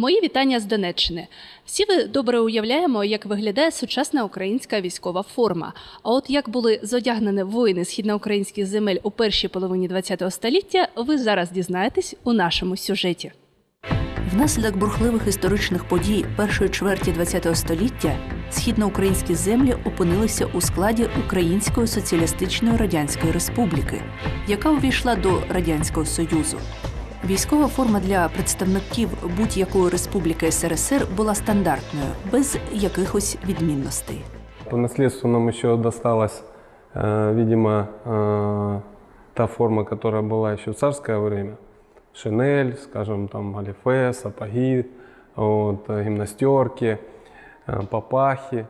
Мої вітання з Донеччини. Всі ви добре уявляємо, як виглядає сучасна українська військова форма. А от як були зодягнені воїни східноукраїнських земель у першій половині ХХ століття, ви зараз дізнаєтесь у нашому сюжеті. Внаслідок бурхливих історичних подій першої чверті ХХ століття східноукраїнські землі опинилися у складі Української соціалістичної радянської республіки, яка увійшла до радянського союзу. Військова форма для представників будь-якої республіки СРСР була стандартною, без якихось відмінностей. По наследству нам еще досталась, э, видимо, э, та форма, которая была еще в царское время. Шинель, скажем, там галифе, сапоги, вот, э, гимнастерки, э, папахи.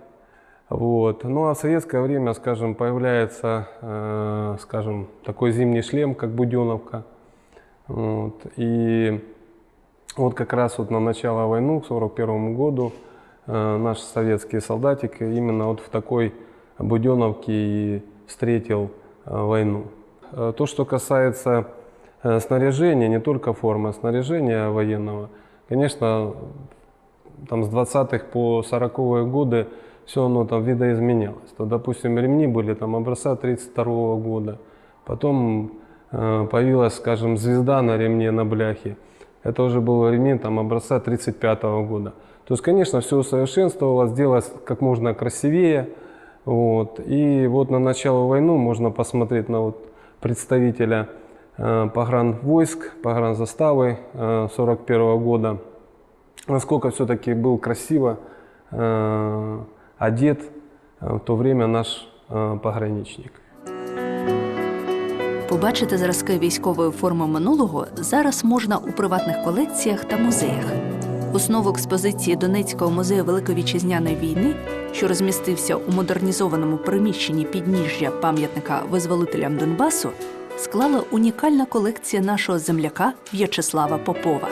Вот. Ну а в советское время, скажем, появляется, э, скажем, такой зимний шлем, как буденовка. Вот. И вот как раз вот на начало войны, к 1941 году, э, наш советский солдатик именно вот в такой буденовке и встретил э, войну. Э, То, что касается э, снаряжения, не только формы, снаряжения военного, конечно, там с 20-х по 40-е годы все оно там видоизменялось. То, допустим, ремни были там образца 32 года, потом появилась, скажем, звезда на ремне на бляхе. Это уже был ремень там образца 35 года. То есть, конечно, все усовершенствовалось, делалось как можно красивее. Вот. И вот на начало войны можно посмотреть на вот представителя э, погранвойск, погранзаставы э, 41 года, насколько все-таки был красиво э, одет э, в то время наш э, пограничник. Побачити зразки військової форми минулого зараз можна у приватних колекціях та музеях. Основу експозиції Донецького музею Великої вітчизняної війни, що розмістився у модернізованому приміщенні підніжжя пам'ятника визволителям Донбасу, склала унікальна колекція нашого земляка В'ячеслава Попова.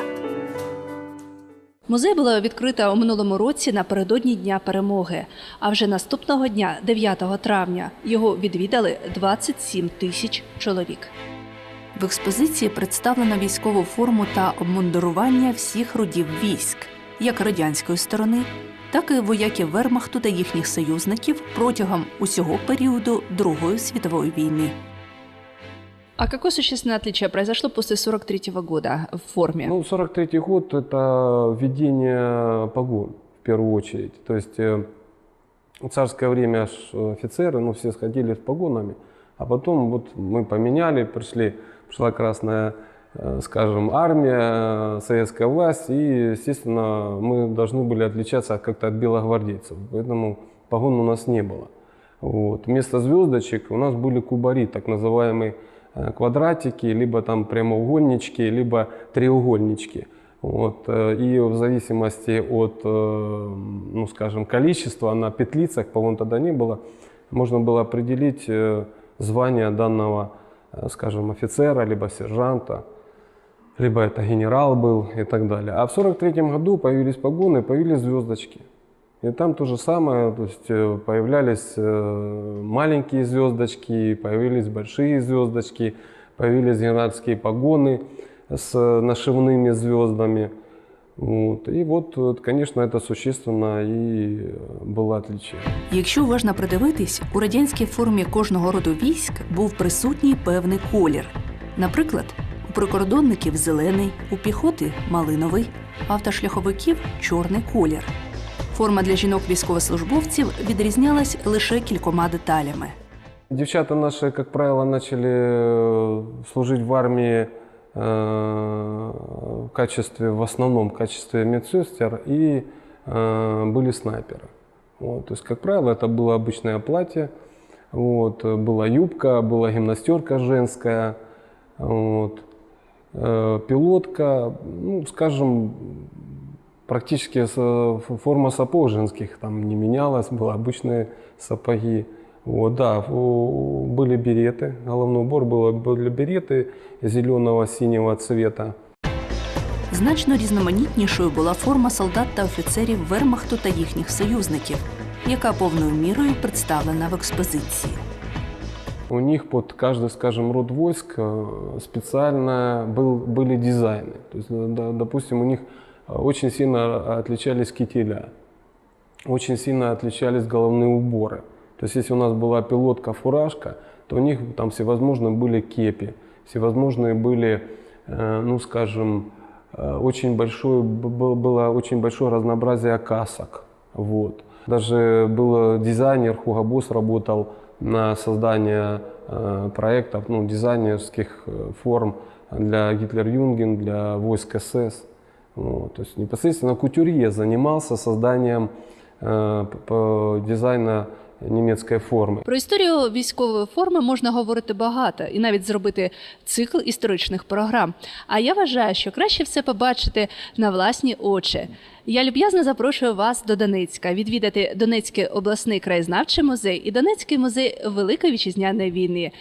Музей було відкрито у минулому році напередодні Дня перемоги. А вже наступного дня, 9 травня, його відвідали 27 тисяч чоловік. В експозиції представлено військову форму та обмундирування всіх родів військ, як радянської сторони, так і вояків Вермахту та їхніх союзників протягом усього періоду Другої світової війни. А какое существенное отличие произошло после 43 года в форме? Ну, 43 год – это введение погон, в первую очередь. То есть э, в царское время офицеры, ну, все сходили с погонами, а потом вот мы поменяли, пришли, пришла Красная, э, скажем, армия, э, советская власть, и, естественно, мы должны были отличаться как-то от белогвардейцев, поэтому погон у нас не было. Вот. Вместо звездочек у нас были кубари, так называемые э, квадратики, либо там прямоугольнички, либо треугольнички. Вот. э, И в зависимости от, э, ну, скажем, количества на петлицах, по-моему, тогда не было, можно было определить э, звание данного, э, скажем, офицера, либо сержанта, либо это генерал был и так далее. А в 43 году появились погоны, появились звездочки. И там то же самое, то есть э, появлялись э, маленькие звездочки, появились большие звездочки, появились генеральские погоны с нашивными звездами. Вот. И вот, вот, конечно, это существенно и э, было отличие. Якщо уважно придивитись, у радянській формі кожного роду військ був присутній певний колір. Наприклад, у прикордонників зелений, у піхоти малиновий, а автошляховиків чорний колір. Форма для жінок-військовослужбовців відрізнялась лише кількома деталями. Девчата наши, как правило, начали э, служить в армии э, в качестве, в основном в качестве медсестер и э, были снайперы. Вот, то есть, как правило, это было обычное платье, вот, э, была юбка, была гимнастерка женская, вот, э, пилотка, ну, скажем, практически с- ф- форма сапог женских там не менялась, были обычные сапоги. Вот, да, у- были береты, головной убор было, были береты зеленого, синего цвета. Значно різноманітнішою була форма солдат та офіцерів Вермахту та їхніх союзників, яка повною мірою представлена в експозиції. У них под каждый, скажем, род войск э, специально был, были дизайны. То есть, э, да, допустим, у них э, очень сильно отличались кителя, очень сильно отличались головные уборы. То есть если у нас была пилотка-фуражка, то у них там всевозможные были кепи, всевозможные были, э, ну скажем, э, очень большое, было очень большое разнообразие касок. Вот. Даже был дизайнер, Хуга Босс работал на создание э, проектов, ну, дизайнерских форм для Гитлер-Юнген, для войск СС. Вот. То есть непосредственно кутюрье занимался созданием э, дизайна немецкой формы. Про історію військової форми можна говорити багато і навіть зробити цикл історичних програм. А я вважаю, що краще все побачити на власні очі. Я люб'язно запрошую вас до Донецька відвідати Донецький обласний краєзнавчий музей і Донецький музей Великої вітчизняної війни.